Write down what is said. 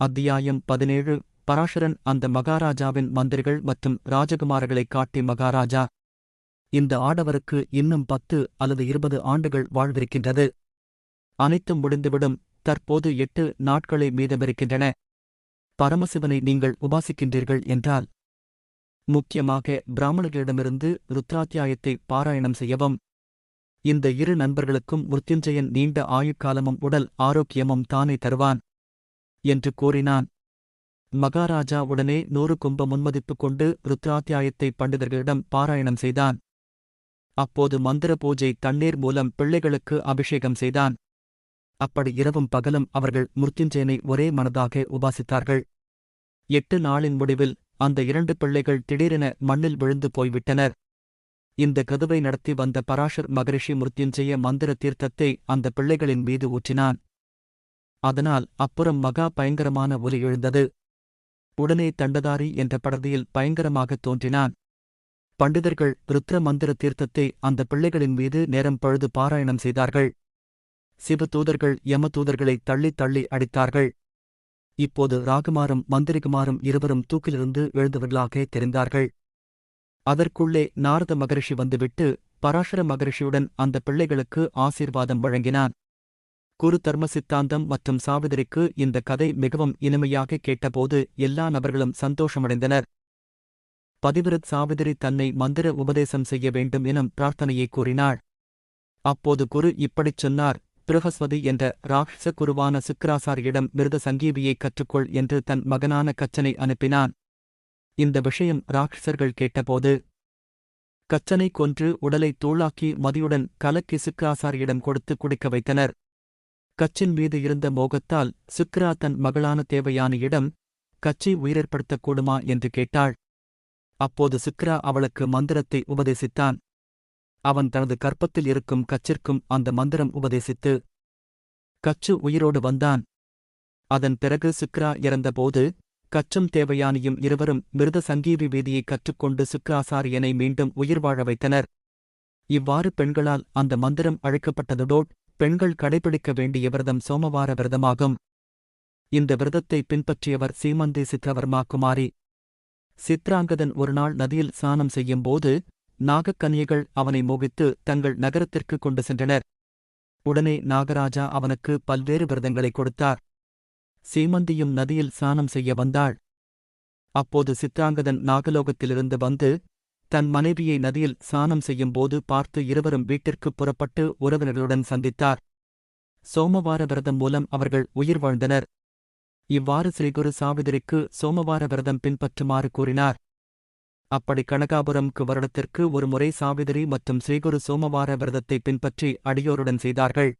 அத்தியாயம் பதினேழு. பராசரன் அந்த மகாராஜாவின் மந்திரிகள் மற்றும் ராஜகுமாரர்களைக் காட்டி மகாராஜா இந்த ஆடவருக்கு இன்னும் பத்து அல்லது இருபது ஆண்டுகள் வாழ்விருக்கின்றது. அனைத்தும் முடிந்துவிடும். தற்போது எட்டு நாட்களே மீதமிருக்கின்றன. பரமசிவனை நீங்கள் உபாசிக்கின்றீர்கள் என்றால் முக்கியமாக பிராமணர்களிடமிருந்து ருத்ராத்தியாயத்தை பாராயணம் செய்யவும் இந்த இரு நண்பர்களுக்கும் மிருத்யுஞ்சயன் நீண்ட ஆயுட்காலமும் உடல் ஆரோக்கியமும் தானே தருவான். என்று கூறினான். மகாராஜா உடனே நூறு கும்ப முன்மதிப்பு கொண்டு ருத்ராத்தியாயத்தை பண்டிதர்களிடம் பாராயணம் செய்தான். அப்போது மந்திர பூஜை தண்ணீர் மூலம் பிள்ளைகளுக்கு அபிஷேகம் செய்தான். அப்படி இரவும் பகலும் அவர்கள் மிருத்யுஞ்சயனை ஒரே மனதாக உபாசித்தார்கள். எட்டு நாளின் முடிவில் அந்த இரண்டு பிள்ளைகள் திடீரென மண்ணில் விழுந்து போய்விட்டனர். இந்த கதுவை நடத்தி வந்த பராஷர் மகரிஷி மிருத்யுஞ்சய மந்திர தீர்த்தத்தை அந்த பிள்ளைகளின் மீது ஊற்றினான். அதனால் அப்புறம் மகா பயங்கரமான ஒலி எழுந்தது. உடனே தண்டதாரி என்ற படதியில் பயங்கரமாகத் தோன்றினான். பண்டிதர்கள் ருத்ர மந்திர தீர்த்தத்தை அந்த பிள்ளைகளின் மீது நேரம் பழுது பாராயணம் செய்தார்கள். சிவ தூதர்கள் யம தூதர்களை தள்ளி தள்ளி அடித்தார்கள். இப்போது ராகுமாரும் மந்திரிகுமாரும் இருவரும் தூக்கிலிருந்து எழுந்தவர்களாக தெரிந்தார்கள். அதற்குள்ளே நாரத மகரிஷி வந்துவிட்டு பராசர மகரிஷியுடன் அந்த பிள்ளைகளுக்கு ஆசீர்வாதம் வழங்கினான். குரு தர்ம சித்தாந்தம் மற்றும் சாவிதரிக்கு இந்த கதை மிகவும் இனிமையாக கேட்டபோது எல்லா நபர்களும் சந்தோஷமடைந்தனர். பதிவிரத் சாவிதரி தன்னை மந்திர உபதேசம் செய்ய வேண்டும் எனும் பிரார்த்தனையை கூறினாள். அப்போது குரு இப்படிச் சொன்னார் பிரகஸ்வதி என்ற ராட்ச குருவான சுக்கராசாரியிடம் மிருத சங்கீவியை கற்றுக்கொள் என்று தன் மகனான கச்சனை அனுப்பினான். இந்த விஷயம் ராட்சசர்கள் கேட்டபோது கச்சனை கொன்று உடலை தூளாக்கி மதியுடன் கலக்கி சுக்கராசாரியிடம் கொடுத்து குடிக்க வைத்தனர். கச்சின் மீது இருந்த மோகத்தால் சுக்ரா தன் மகளான தேவயானியிடம் கச்சி உயிரேற்படுத்தக்கூடுமா என்று கேட்டாள். அப்போது சுக்ரா அவளுக்கு மந்திரத்தை உபதேசித்தான். அவன் தனது கற்பத்தில் இருக்கும் கச்சிற்கும் அந்த மந்திரம் உபதேசித்து கச்சு உயிரோடு வந்தான். அதன் பிறகு சுக்ரா இறந்தபோது கச்சும் தேவயானியும் இருவரும் மிருத சங்கீவி வீதியை கற்றுக்கொண்டு சுக்ராசாரியனை மீண்டும் உயிர் வாழ வைத்தனர். இவ்வாறு பெண்களால் அந்த மந்திரம் அழைக்கப்பட்டதோட் பெண்கள் கடைபிடிக்க வேண்டிய விரதம் சோமவார விரதமாகும். இந்த விரதத்தை பின்பற்றியவர் சீமந்தி சித்ரவர்மா குமாரி. சித்ராங்கதன் ஒருநாள் நதியில் ஸ்நானம் செய்யும்போது நாகக்கன்னியர்கள் அவனை மோகித்து தங்கள் நகரத்திற்கு கொண்டு சென்றனர். உடனே நாகராஜா அவனுக்கு பல்வேறு விரதங்களை கொடுத்தார். சீமந்தியும் நதியில் ஸ்நானம் செய்ய வந்தாள். அப்போது சித்ராங்கதன் நாகலோகத்திலிருந்து வந்து தன் மனைவியை நதியில் சானம் செய்யும்போது பார்த்து இருவரும் வீட்டிற்குப் புறப்பட்டு உறவினர்களுடன் சந்தித்தார். சோமவார விரதம் மூலம் அவர்கள் உயிர் வாழ்ந்தனர். இவ்வாறு ஸ்ரீகுரு சாவிதிரிக்கு சோமவார விரதம் பின்பற்றுமாறு கூறினார். அப்படி கனகாபுரம்க்கு வருடத்திற்கு ஒருமுறை சாவிதிரி மற்றும் ஸ்ரீகுரு சோமவார விரதத்தை பின்பற்றி அடியோருடன் செய்தார்கள்.